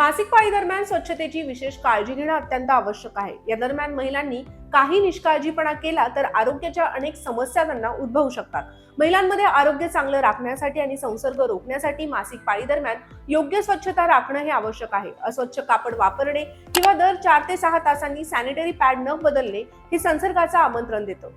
मासिक पाळी दरम्यान स्वच्छतेची विशेष काळजी घेणं अत्यंत आवश्यक आहे. या दरम्यान महिलांनी काही निष्काळजीपणा केला तर आरोग्याच्या अनेक समस्या त्यांना उद्भवू शकतात. महिलांमध्ये आरोग्य चांगलं राखण्यासाठी आणि संसर्ग रोखण्यासाठी मासिक पाळी दरम्यान योग्य स्वच्छता राखणं हे आवश्यक आहे. अस्वच्छ कापड वापरणे किंवा दर चार ते सहा तासांनी सॅनिटरी पॅड न बदलणे हे संसर्गाचं आमंत्रण देतं.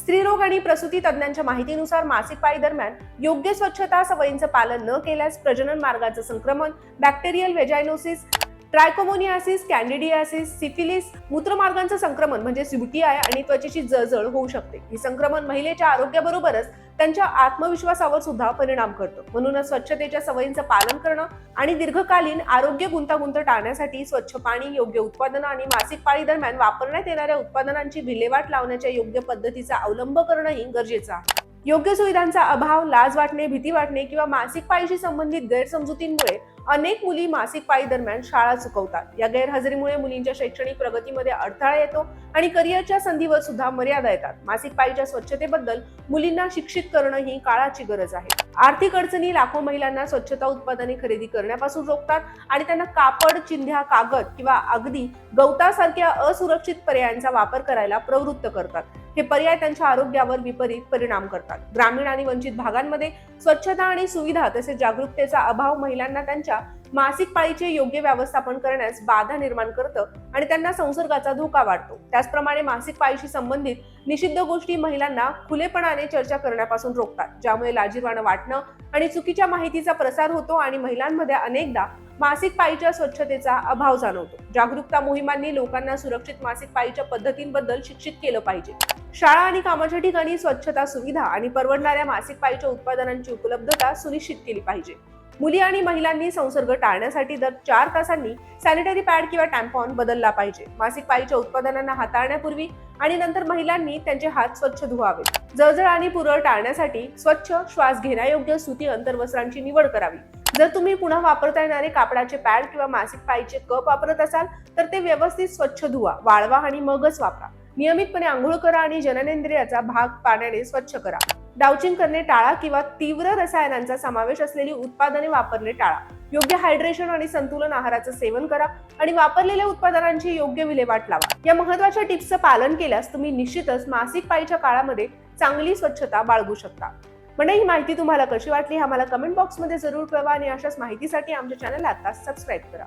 स्त्रीरोग आणि प्रसूती तज्ज्ञांच्या माहितीनुसार मासिक पाळी दरम्यान योग्य स्वच्छता सवयींचं पालन न केल्यास प्रजनन मार्गाचं संक्रमण बॅक्टेरियल वेजायनोसिस ट्रायकोमोनियासिस कॅन्डिडियासिस सिफिलिस मूत्रमार्गांचं संक्रमण म्हणजे युटीआय आणि त्वचेची जळजळ होऊ शकते. ही संक्रमण महिलेच्या आरोग्याबरोबरच त्यांच्या आत्मविश्वासावर सुद्धा परिणाम करतो. म्हणूनच स्वच्छतेच्या सवयींचं पालन करणं आणि दीर्घकालीन आरोग्य गुंतागुंत टाळण्यासाठी स्वच्छ पाणी योग्य उत्पादनं आणि मासिक पाळी दरम्यान वापरण्यात येणाऱ्या उत्पादनांची विल्हेवाट लावण्याच्या योग्य पद्धतीचा अवलंब करणंही गरजेचं आहे. योग्य सुविधांचा अभाव लाज वाटणे भीती वाटणे किंवा मासिक पाळीशी संबंधित गैरसमजुतींमुळे अनेक मुली मासिक पाळी दरम्यान शाळा चुकवतात. या गैरहजेरीमुळे मुलींच्या शैक्षणिक प्रगतीमध्ये अडथळा येतो आणि करिअरच्या संधीवर सुद्धा मर्यादा येतात. मासिक पाळीच्या स्वच्छतेबद्दल मुलींना शिक्षित करणं ही काळाची गरज आहे. आर्थिक अडचणी लाखो महिलांना स्वच्छता उत्पादने खरेदी करण्यापासून रोखतात आणि त्यांना कापड चिंध्या कागद किंवा अगदी गवतासारख्या असुरक्षित पर्यायांचा वापर करायला प्रवृत्त करतात. हे पर्याय त्यांच्या आरोग्यावर विपरीत परिणाम करतात. ग्रामीण आणि वंचित भागांमध्ये स्वच्छता आणि सुविधा तसेच जागरूकतेचा अभाव महिलांना त्यांच्या मासिक पाळीचे योग्य व्यवस्थापन करण्यास बाधा निर्माण करतं आणि त्यांना संसर्गाचा धोका वाढतो. त्याचप्रमाणे मासिक पाळीशी संबंधित निषिद्ध गोष्टी महिलांना खुलेपणाने चर्चा करण्यापासून रोखतात ज्यामुळे लाजीरवाणं वाटणं आणि चुकीच्या माहितीचा प्रसार होतो आणि महिलांमध्ये अनेकदा मासिक पाळीच्या स्वच्छतेचा अभाव जाणवतो. जागरूकता मोहिमांनी लोकांना सुरक्षित मासिक पाळीच्या पद्धतींबद्दल शिक्षित केलं पाहिजे. शाळा आणि कामाच्या ठिकाणी स्वच्छता सुविधा आणि परवडणाऱ्या मासिक पाळीच्या उत्पादनांची उपलब्धता सुनिश्चित केली पाहिजे. मुली आणि महिलांनी संसर्ग टाळण्यासाठी दर चार तासांनी सॅनिटरी पॅड किंवा टॅम्पॉन बदलला पाहिजे. मासिक पाळीच्या उत्पादनांना हाताळण्यापूर्वी आणि नंतर महिलांनी त्यांचे हात स्वच्छ धुवावे. जळजळ आणि पुरळ टाळण्यासाठी स्वच्छ श्वास घेण्यायोग्य सुती अंतर्वस्त्रांची निवड करावी. जर तुम्ही पुन्हा वापरता येणारे कापडाचे पॅड किंवा मासिक पाळीचे कप वापरत असाल तर ते व्यवस्थित स्वच्छ धुवा वाळवा आणि मगच वापरा. नियमितपणे आंघोळ करा आणि जननेंद्रियाचा भाग पाण्याने स्वच्छ करा. डाउचिंग करणे टाळा किंवा तीव्र रसायनांचा समावेश असलेली उत्पादने वापरणे टाळा. योग्य हायड्रेशन आणि संतुलन आहाराचं सेवन करा आणि वापरलेल्या उत्पादनांची योग्य विल्हेवाट लावा. या महत्त्वाच्या टिप्सचं पालन केल्यास तुम्ही निश्चितच मासिक पाळीच्या काळामध्ये चांगली स्वच्छता बाळगू शकता. म्हणजे ही माहिती तुम्हाला कशी वाटली आम्हाला कमेंट बॉक्समध्ये जरूर कळवा आणि अशाच माहितीसाठी आमच्या चॅनलला आता सबस्क्राईब करा.